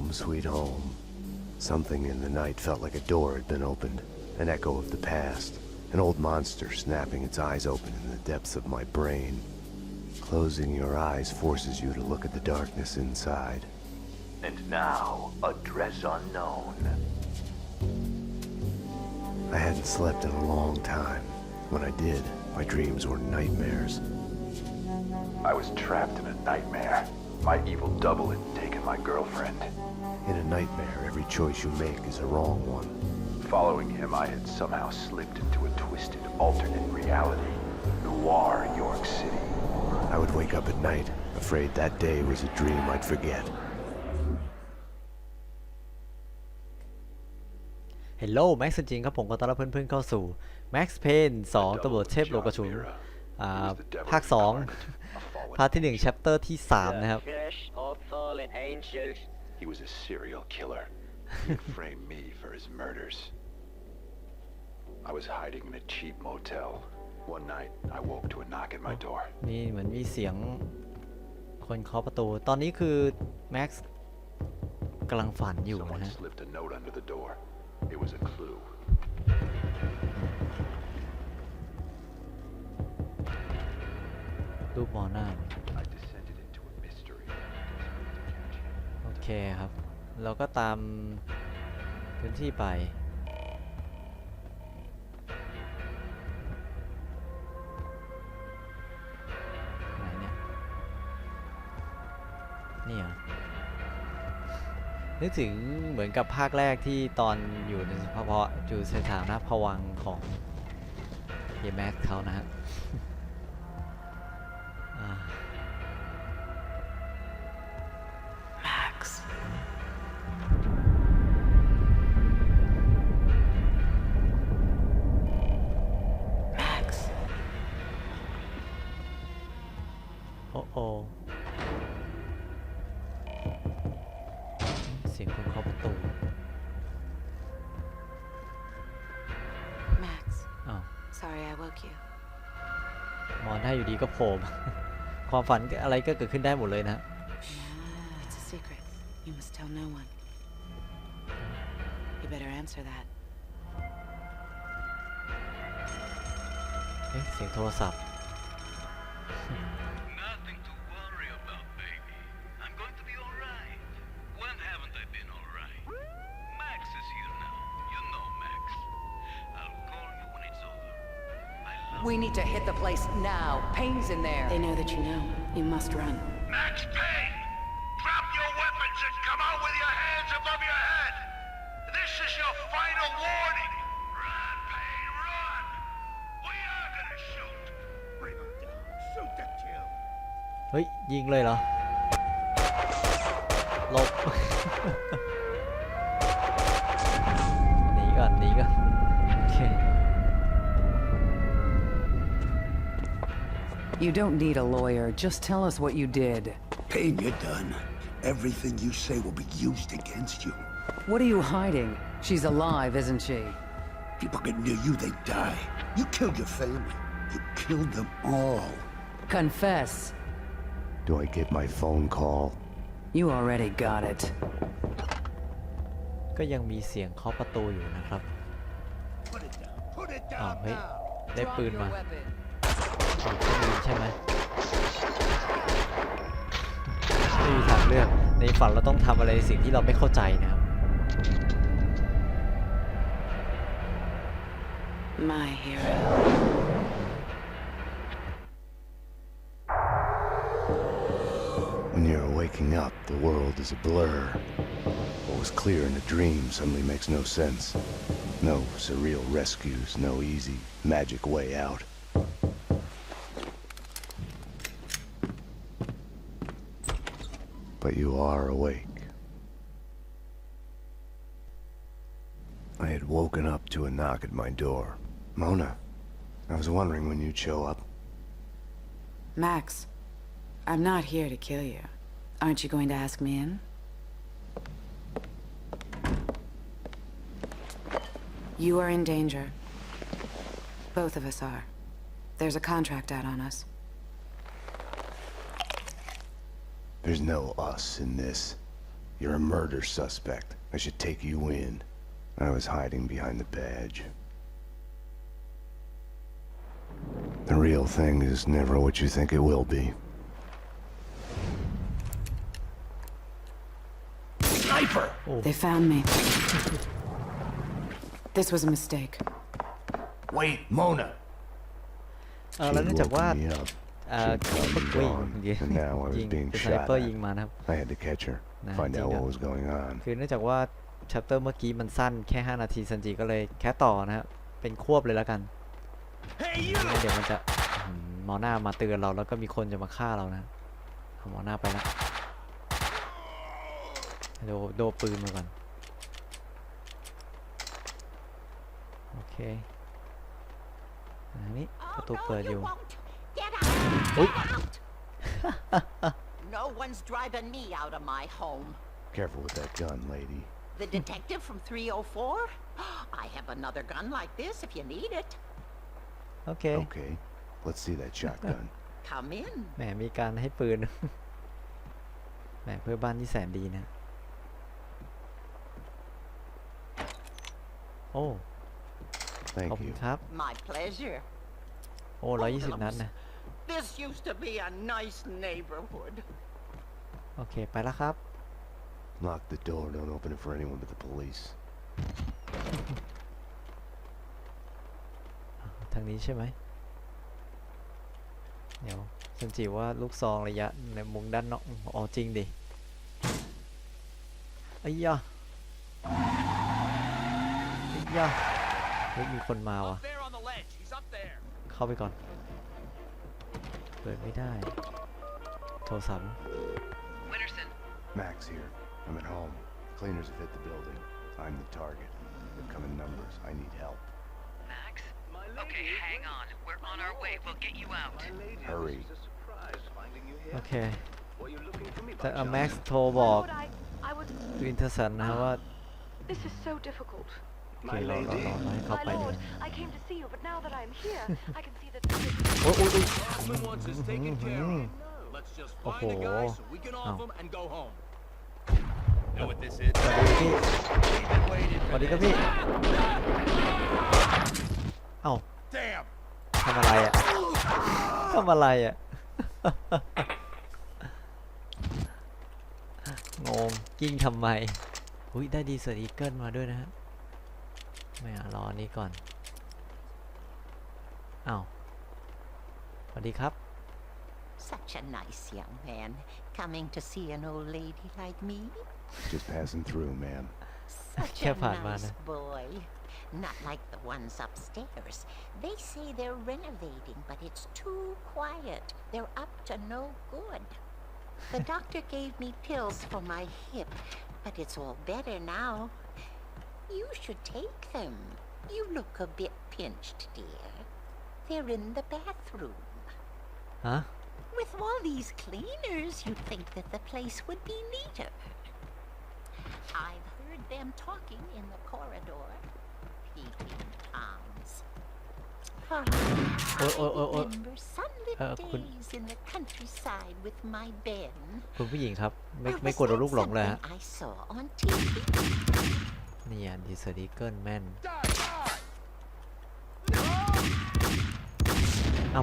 Home, sweet home. Something in the night felt like a door had been opened, an echo of the past, an old monster snapping its eyes open in the depths of my brain. Closing your eyes forces you to look at the darkness inside. And now, address unknown. I hadn't slept in a long time. When I did, my dreams were nightmares. I was trapped in a nightmare. My evil double had taken my girlfriend. In a nightmare, every choice you make is a wrong one. Following him, I had somehow slipped into a twisted alternate reality. Noir, York City. I would wake up at night, afraid that day was a dream I'd forget. Hello Max จริงครับผมขอต้อนรับเพื่อนๆเข้าสู่ Max Payne 2ตำรวจเทพโลกระชุนอ่าภาค 2 พาร์ทที่ 1 chapter ที่ 3 นะครับ Flesh of fallen angels. He was a serial killer. He'd framed me for his murders. I was hiding in a cheap motel. One night, I woke to a knock at my door. มีเหมือนมีเสียงคนเคาะประตู ตอนนี้คือ Max กำลังฝันอยู่ Someone นะฮะ slipped a note under the door. It was a clue. รูปมอหน้า เคครับ เราก็ตามพื้นที่ไป ไหนเนี่ย นี่เหรอ นึกถึงเหมือนกับภาคแรกที่ตอนอยู่ในสภาะอยู่สถานะผวังของเยแม็กเขานะฮะ ล่มาความฝันอะไรก็เกิดขึ้นได้หมดเลยนะ It's a secret. You must tell no one. You better answer that. เอ๊ะเสียงโทรศัพท์ We need to hit the place now. Payne's in there. They know that you know. You must run. Max Payne! Drop your weapons and come out with your hands above your head! This is your final warning! Run, Payne, run! We are gonna shoot! Bring him down. Shoot to kill. เฮ้ย ยิงเลยเหรอหลบ You don't need a lawyer. Just tell us what you did. Payne, you're done. Everything you say will be used against you. What are you hiding? She's alive, isn't she? People get near you, they die. You killed your family. You killed them all. Confess. Do I get my phone call? You already got it. ก็ยังมีเสียงเคาะประตูอยู่นะครับ Put it down. Put it อ้าว down เฮ้ย now. ได้ Drop ปืน your มา weapon. อ๋อปืนใช่ไหมไม่มีทางเลือกในฝันเราต้องทำอะไรในสิ่งที่เราไม่เข้าใจนะครับ My hero. But you are awake. I had woken up to a knock at my door. Mona, I was wondering when you'd show up. Max, I'm not here to kill you. Aren't you going to ask me in? You are in danger. Both of us are. There's a contract out on us. There's no us in this. You're a murder suspect. I should take you in. I was hiding behind the badge. The real thing is never what you think it will be. They found me. this was a mistake. Wait, Mona. เออแล้วเนื่องจากว่า woke me up. เอ่อ She'd ฝึก gone วิ่ง gone, ยิง and now I was ยิง being เป็นสไน shot เปอร์ at. ยิงมานะครับ I had to catch her, Nah, find out Gina. what was going on. คือเนื่องจากว่าชัปเตอร์เมื่อกี้มันสั้นแค่ 5 นาทีซันจิก็เลยแค่ต่อนะครับเป็นควบเลยแล้วกันไม่งั้นเดี๋ยวมันจะอื้อหือหมอหน้ามาเตือนเราแล้วก็มีคนจะมาฆ่าเรานะเอาหมอหน้าไปละโดโดปืนมาก่อนโอเคอันนี้ประตูเปิดอยู่ Get out! Oop. Get out! no one's driving me out of my home. Careful with that gun, lady. The detective from 304? I have another gun like this if you need it. โอเค Okay, let's see that shotgun. Come in. แหมมีการให้ปืน แหมเพื่อบ้านที่แสนดีนะ โอ้ ขอบ Thank คุณ you. ครับ My pleasure. โอ้ร้อยยี่สิบนัดนะ This used to be a nice neighborhood. โอเค ไปแล้วครับ Lock the door. Don't open it for anyone but the police. ทางนี้ใช่ไหม เดี๋ยวฉันจีว่าลูกซองระยะในมุมด้านนอกอ๋อจริงดิไอ้ยะไอ้ยะเฮ้ยมีคนมาว่ะ There on the ledge. He's up there. เข้าไปก่อน เปิดไม่ได้ โทรศัพท์ Max here. I'm at home. Cleaners have hit the building. I'm the target. They come in numbers. I need help. Max? Okay, hang on. We're on our way. We'll get you out. Hurry. โอเค แต่แม็กซ์โทรบอก Lord, I, I was. วินเทอร์สันนะฮะว่า This is so difficult. โอเครอรอรอรอให้เข้า My ไปเล lord, ย I came to see you, but now that I'm here, I can see that. โอ้ยโอ้ยโอ้ย Hoffman wants us taken care of. Let's just find the guy so we can off Oh. him and go home. Know what this is? สวัสดีพี่ Been waiting สวั for สดีครับ this. พี่ เอ้า Damn. ทำอะไรอะ ทำอะไรอะ งงกิ้งทำไม อุ้ยได้ดีเซอร์อีเกิลมาด้วยนะฮะ ไม่อ่ะรออันนี้ก่อน อ้าวสวัสดีครับ Such a nice young man coming to see an old lady like me. Just passing through, ma'am. Such a Kaya pa, nice Mana. boy. Not like the ones upstairs. They say they're renovating, but it's too quiet. They're up to no good. The doctor gave me pills for my hip, but it's all better now. You should take them. You look a bit pinched, dear. They're in the bathroom. ฮะ With all these cleaners, you'd think that the place would be neater. I've heard them talking in the corridor. Peeping Toms. Ah, Oh, oh, oh, I oh. remember sunlit Uh, kun- days in the countryside with my Ben. คุณผู้หญิงครับ ไม่ Or ไม่ was กลัวโดน that ลูกหลงเลยฮะ something I saw on TV. นี่อะดีเซอร์อีเกิลแม่น Die, die. เอา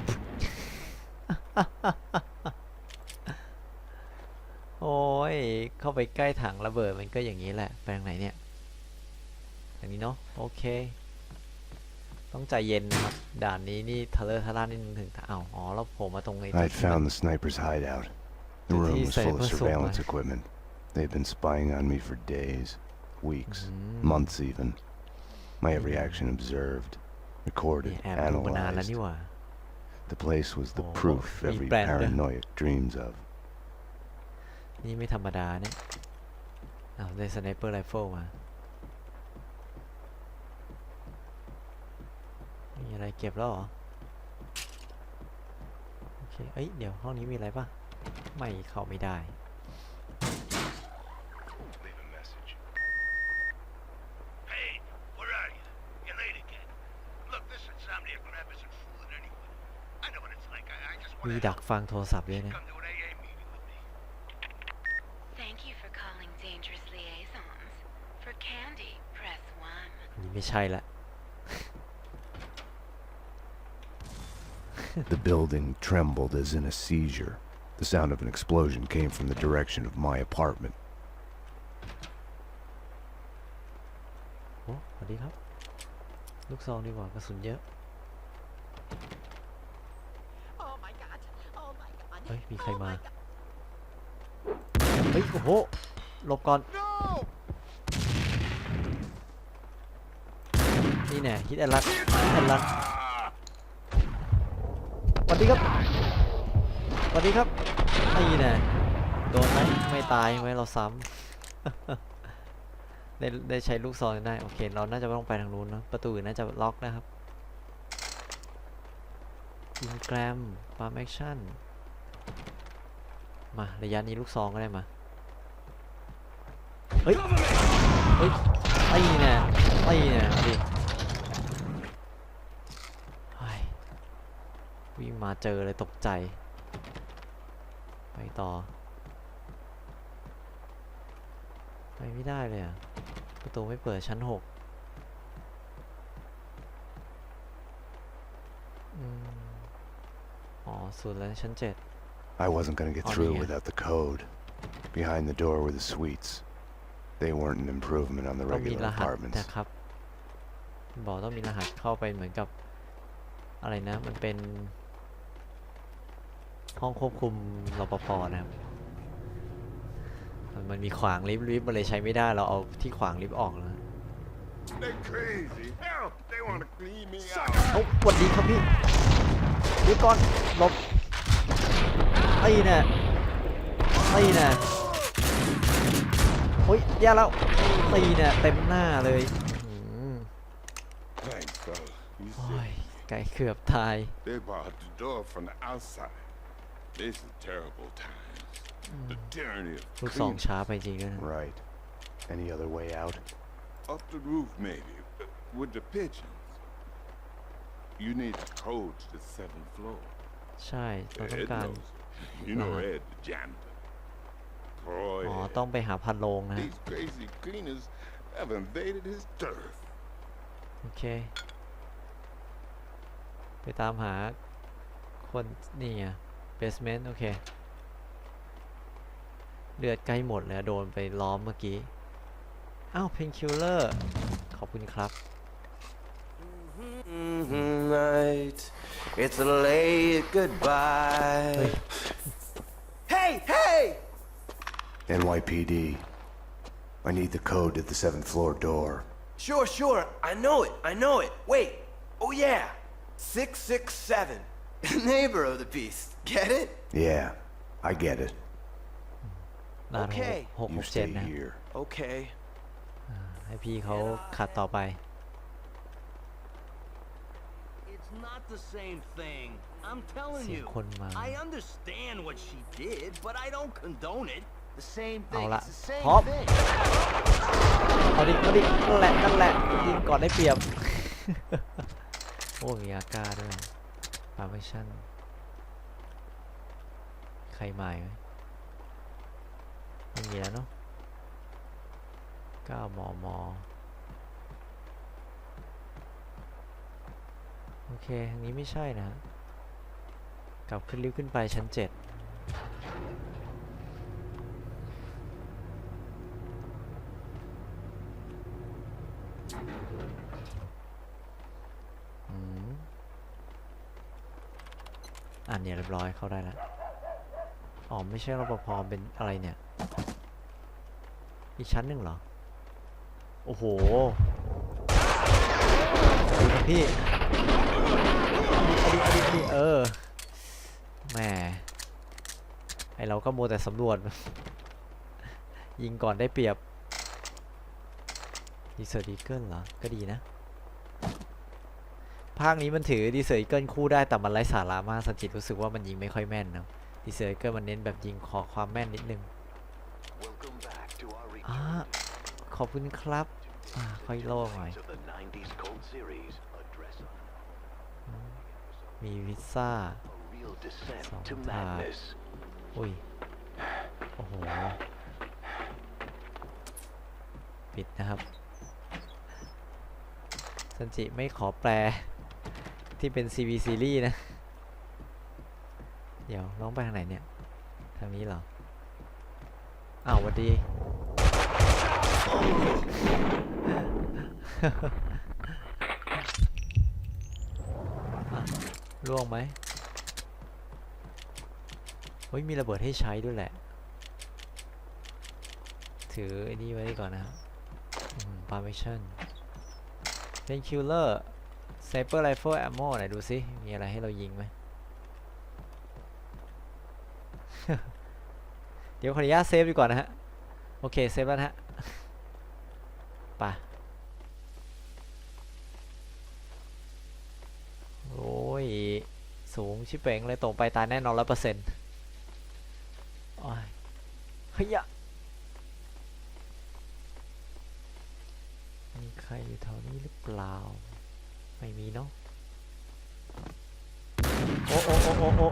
โอ้ย เข้าไปใกล้ถังระเบิดมันก็อย่างนี้แหละ ไปทางไหนเนี่ยอย่างนี้เนาะ โอเค ต้องใจเย็นนะครับ ด่านนี้นี่ทะเลอะทะล่านิดนึงถึงอ้าวอ๋อ แล้วผมมาตรงไอ้ I'd found the sniper's hideout. The Did room he was say full of what's up, surveillance man? equipment. They've been spying on me for days, weeks, Mm. months even. My every action observed, นี่ recorded, แอบดูมานานแล้ว analyzed. นี่หว่า The place was the Oh, proof he every planned, uh, paranoiac dreams of. นี่ไม่ธรรมดาเนี่ยอ้าวได้สไนเปอร์ไรเฟิลมา มีอะไรเก็บแล้วเหรอ โอเค เอ้ย เดี๋ยวห้องนี้มีอะไรป่ะไม่เข้าไม่ได้ มีดักฟังโทรศัพท์ด้วยนะนี่ไม่ใช่ละ The building trembled as in a seizure. The sound of an explosion came from the direction of my apartment. โอ้สวัสดีครับ ลูกซองดีกว่ากระสุนเยอะ เฮ้ย มีใคร Oh มา my god. เฮ้ย โอ้โหหลบก่อน นี่แน่ฮิตแอนลักแอนลักสวัสดีครับสวัสดีครับ นี่แน่โดนไหมไม่ตายไหมเราซ้ำ ได้ได้ใช้ลูกซองได้ โอเค เราน่าจะไม่ต้องไปทางนู้นเนอะประตูอื่นน่าจะล็อกนะครับอินแกรมฟาร์มแอคชั่น มาระยะนี้ลูกซองก็ได้มา เฮ้ย เฮ้ยไอ้เนี่ยไอ้เนี่ยเอาดิเฮ้ยวิ่งมาเจอเลยตกใจ ไปต่อ ไปไม่ได้เลยอะประตูไม่เปิดชั้นหกอืมอ๋อสุดแล้วชั้นเจ็ด I wasn't gonna get Oh, through yeah. without the code. Behind the door were the suites. They weren't an improvement on the ต้องมี regular รหัส apartments. นะครับบอกต้องมีรหัสเข้าไปเหมือนกับ อะไรนะ มันเป็น ห้องควบคุมรปภนะครับมันมันมีขวางลิฟต์ลิฟต์มันเลยใช้ไม่ได้เราเอาที่ขวางลิฟต์ออกแล้ว They crazy. Hell, they want to clean me out. เอ้าสวัสดีครับพี่เดี๋ยวก่อนหลบ ไอ้เนี่ยไอ้เนี่ยโอ้ยแย่แล้วไอ้เนี่ยเต็มหน้าเลยอื้อหือ Thanks, fella. You โอ้ย said ไก่เกือบตาย they barred the door from the outside. This is terrible times. The tyranny of ลูกสอง clean ช้าไปจริงด้วยนะ Right. Any other way out? up the roof, maybe, uh, with the pigeons. You need the code to the seventh floor. ใช่เราต้อง Ed การ knows. You know Uh-huh. Ed, the janitor. Boy, อ๋อ Ed. ต้องไปหาพันโลงนะฮะ these crazy cleaners have invaded his turf. โอเค ไปตามหาคนนี่ไงเบสเมนต์โอเค เลือดใกล้หมดเลยอะโดนไปล้อมเมื่อกี้ อ้าวเพนคิลเลอร์ขอบคุณครับ Night, it's a late goodbye. Hey, hey! NYPD. I need the code to the seventh floor door. Sure, sure, I know it, I know it. Wait, oh yeah, 667. Neighbor of the piece, get it? Yeah, I get it. ด่านหก Okay. หกห You กเจ็ด stay นะ here. Okay. ให้พี่เขาขัดต่อไป not the same thing. I'm telling เสียง you. คนมา I understand what she did, but I don't condone it. The same เอา thing. ละ It's the same พร้อม thing. เอาดิเอาดินั่นแหละนั่นแหละยิงก่อนได้เปรียบ โอ้มีอาก้าด้วยฟาร์มชั่น ใครมาอีกไหมไม่มีแล้วเนาะ9มม โอเคทางนี้ไม่ใช่นะ กลับขึ้นลิฟต์ขึ้นไปชั้น7อืมอ่านเนี่ยเรียบร้อยเข้าได้แล้วอ๋อ ไม่ใช่รปภเป็นอะไรเนี่ย อีกชั้นหนึ่งเหรอ โอ้โหดูครับพี่ ดิเอาดิเอาดิเออแหมไอเราก็โมแต่สำรวจ ยิงก่อนได้เปรียบดีเซอร์ดีเกิลเหรอ ก็ดีนะ ภาคนี้มันถือดีเซอร์อีเกิลคู่ได้แต่มันไร้สาระมากสจิตรู้สึกว่ามันยิงไม่ค่อยแม่นนะดีเซอร์อีเกิลมันเน้นแบบยิงขอความแม่นนิดนึง Welcome back to our อ่าขอบคุณครับค่อยโล่หน่อย of the 90s Cold Series. A dress on มีพิซ่า a real descent Song to time. madness. อุ้ย โอ้โห ปิดนะครับซันจิไม่ขอแปลที่เป็น CV ซีรีส์นะ เดี๋ยวน้องไปทางไหนเนี่ย ทางนี้เหรอ อ้าวหวัดดี อะ ล่วงไหมเฮ้ยมีระเบิดให้ใช้ด้วยแหละ ถือไอ้นี่ไว้ก่อนนะครับปาร์มิชั่นเป็นคิลเลอร์ไซเปอร์ไรเฟิลแอมโมไหนดูซิมีอะไรให้เรายิงไหมเดี๋ยวขออนุญาตเซฟดีกว่านะฮะ โอเค เซฟแล้วฮะ ไป โอ้ย สูง ชิบเป่งเลยตกไปตายแน่นอนร้อยเปอร์เซ็นต์เฮ้ยมีใครอยู่แถวนี้หรือเปล่า ไม่มีเนาะโอ้โอ้โอ้โอ้โอ้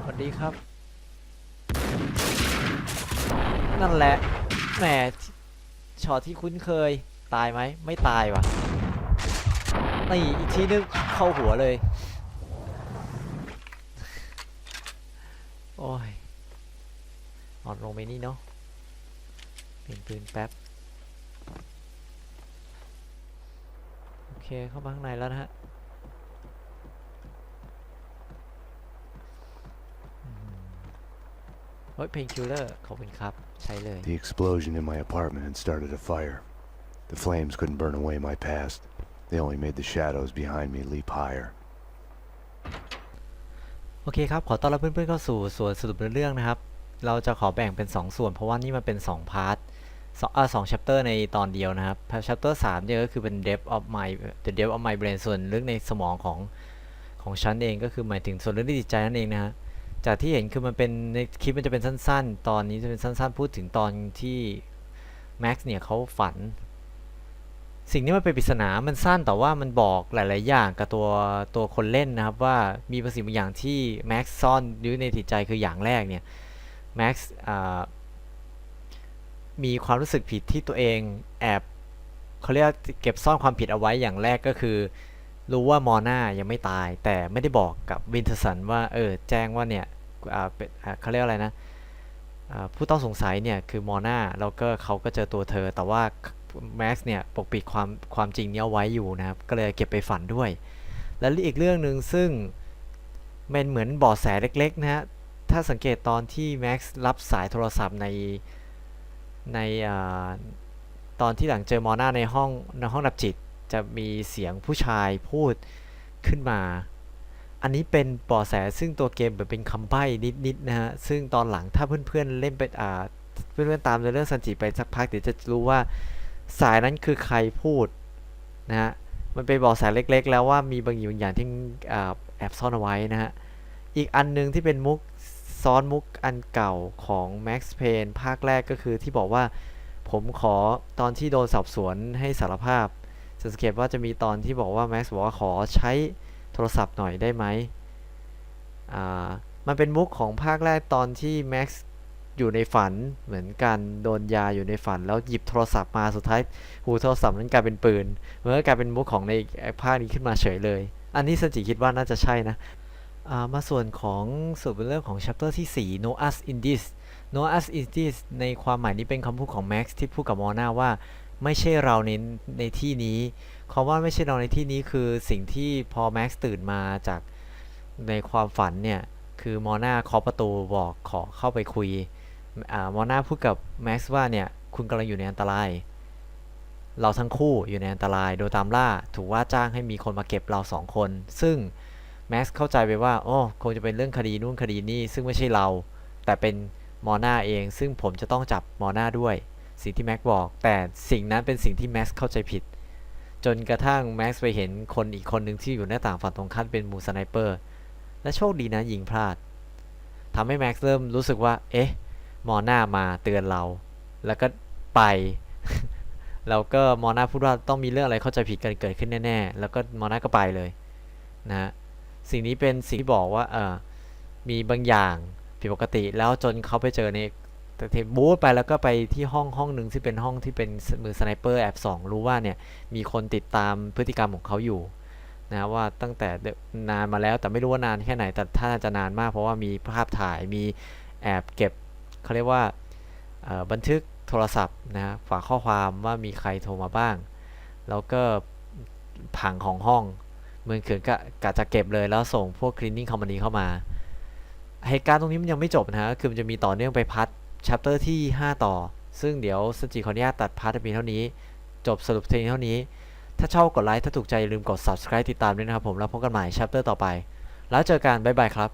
สวัสดีครับ นั่นแหละแหมช็อตที่คุ้นเคย ตายไหม ไม่ตายว่ะ นี่ อีกทีนึง เข้าหัวเลย โอ้ยอ่อนลงไปนี่เนาะเปลี่ยนปืนแป๊บ โอเค เข้ามาข้างในแล้วนะฮะเฮ้ยเพนคิลเลอร์ขอบคุณครับ ใช้เลย The explosion in my apartment had started a fire. The flames couldn't burn away my past. They only made the shadows behind me leap higher. โอเคครับ ขอต้อนรับเพื่อนๆเข้าสู่ส่วนสรุปเรื่องนะครับ เราจะขอแบ่งเป็น 2 ส่วน เพราะว่านี่มันเป็น 2 พาร์ทสองอ่าสอง chapter ในตอนเดียวนะครับ chapter 3เนี่ยก็คือเป็น depth of my the depth of my brain ส่วนลึกในสมองของของฉันเองก็คือหมายถึงส่วนลึกในจิตใจนั่นเองนะฮะ จากที่เห็นคือมันเป็นในคลิปมันจะเป็นสั้น ๆ ตอนนี้จะเป็นสั้น ๆ พูดถึงตอนที่แม็กซ์เนี่ยเขาฝัน สิ่งนี้มันเป็นปริศนา มันสั้นแต่ว่ามันบอกหลาย ๆ อย่างกับตัวตัวคนเล่นนะครับว่ามีบางสิ่งบางอย่างที่แม็กซ์ซ่อนอยู่ในจิตใจคืออย่างแรกเนี่ยแม็กซ์มีความรู้สึกผิดที่ตัวเองแอบเขาเรียกเก็บซ่อนความผิดเอาไว้อย่างแรกก็คือ รู้ว่ามอร์นายังไม่ตาย แต่ไม่ได้บอกกับวินเทอร์สันว่าเออแจ้งว่าเนี่ยเขาเรียกอะไรนะผู้ต้องสงสัยเนี่ยคือมอร์นาแล้วก็เขาก็เจอตัวเธอ แต่ว่า แม็กซ์เนี่ยปกปิดความความจริงนี้เอาไว้อยู่นะครับ ก็เลยเก็บไปฝันด้วย แล้วอีกเรื่องหนึ่งซึ่งเป็นเหมือนบาะแสเล็กๆนะฮะ ถ้าสังเกตตอนที่แม็กซ์รับสายโทรศัพท์ในในอตอนที่หลังเจอมอร์นาในห้องในห้องดับจิต จะมีเสียงผู้ชายพูดขึ้นมา อันนี้เป็นบาะแสซึ่งตัวเกมเหมือนเป็นคำใบ้นิดๆนะฮะ ซึ่งตอนหลังถ้าเพื่อนๆเล่นไปอ่าเพื่อนๆตามเรื่องซันจิไปสักพักเดี๋ยวจะรู้ว่า สายนั้นคือใครพูดนะฮะมันเป็นเบาะแสเล็ก ๆ แล้วว่ามีบางอย่างอย่างที่แอบซ่อนเอาไว้นะฮะอีกอันหนึงที่เป็นมุกซ้อนมุกอันเก่าของ Max Payne ภาคแรกก็คือที่บอกว่าผมขอตอนที่โดนสอบสวนให้สารภาพสังเกตว่าจะมีตอนที่บอกว่า Max บอกว่าขอใช้โทรศัพท์หน่อยได้ไหมอ่ามันเป็นมุกของภาคแรกตอนที่ Max อยู่ในฝันเหมือนกันโดนยาอยู่ในฝัน แล้วหยิบโทรศัพท์มาสุดท้ายหูโทรศัพท์นั้นกลายเป็นปืนมันก็กลายเป็นมุกของในภาคนี้ขึ้นมาเฉยเลย อันนี้สันจิคิดว่าน่าจะใช่นะามาส่วนของส่วนเป็นเรื่องของ chapter ที่ 4 no us in this no us in this ในความหมายนี้เป็นคำพูดของ Max ที่พูดกับมอร์นาว่าไม่ใช่เราในในที่นี้คำว่าไม่ใช่เราในที่นี้คือสิ่งที่พอ Max ตื่นมาจากในความฝันเนี่ย คือมอร์นาเคาะประตูบอกขอเข้าไปคุย มอร์นาพูดกับ Max ว่าเนี่ยคุณกำลังอยู่ในอันตราย เราทั้งคู่อยู่ในอันตราย โดยตามล่าถูกว่าจ้างให้มีคนมาเก็บเราสองคน ซึ่งแม็กซ์เข้าใจไปว่าโอ้คงจะเป็นเรื่องคดีนู่นคดีนี่ซึ่งไม่ใช่เรา แต่เป็นมอร์นาเอง ซึ่งผมจะต้องจับมอร์นาด้วย สิ่งที่แม็กซ์บอก แต่สิ่งนั้นเป็นสิ่งที่แม็กซ์เข้าใจผิด จนกระทั่งแม็กซ์ไปเห็นคนอีกคนหนึ่งที่อยู่หน้าต่างฝั่งตรงข้ามเป็นมูสไนเปอร์และโชคดีนะยิงพลาดทำให้แม็กซ์เริ่มรู้สึกว่า เอ๊ะ มอร์นามาเตือนเรา แล้วก็ไป แล้วก็มอร์นาพูดว่าต้องมีเรื่องอะไรเข้าใจผิดกันเกิดขึ้นแน่ๆ แล้วก็มอร์นาก็ไปเลยนะฮะสิ่งนี้เป็นสิ่งที่บอกว่าเออมีบางอย่างผิดปกติแล้วจนเขาไปเจอในแต่เทบูธไปแล้วก็ไปที่ห้องห้องหนึ่งที่เป็นห้องที่เป็นมือสไนเปอร์แอบสองรู้ว่าเนี่ยมีคนติดตามพฤติกรรมของเขาอยู่นะว่าตั้งแต่นานมาแล้วแต่ไม่รู้ว่านานแค่ไหนแต่ถ้าจะนานมากเพราะว่ามีภาพถ่ายมีแอบเก็บ เขาเรียกว่าบันทึกโทรศัพท์นะฝากข้อความว่ามีใครโทรมาบ้าง แล้วก็ผังของห้องเหมือนเขินกะกะจะเก็บเลยแล้วส่งพวก cleaning company เข้ามาเหตุการณ์ตรงนี้มันยังไม่จบนะฮะคือมันจะมีต่อเนื่องไปพัทชัปเตอร์ที่ 5 ต่อ ซึ่งเดี๋ยวสจิขออนุญาตตัดพาร์ทเพียงเท่านี้ จบสรุปเพียงเท่านี้ ถ้าชอบกดไลค์ ถ้าถูกใจอย่าลืมกด subscribe ติดตามด้วยนะครับผม แล้วพบกันใหม่ชัปเตอร์ต่อไป แล้วเจอกัน บ๊ายบายครับ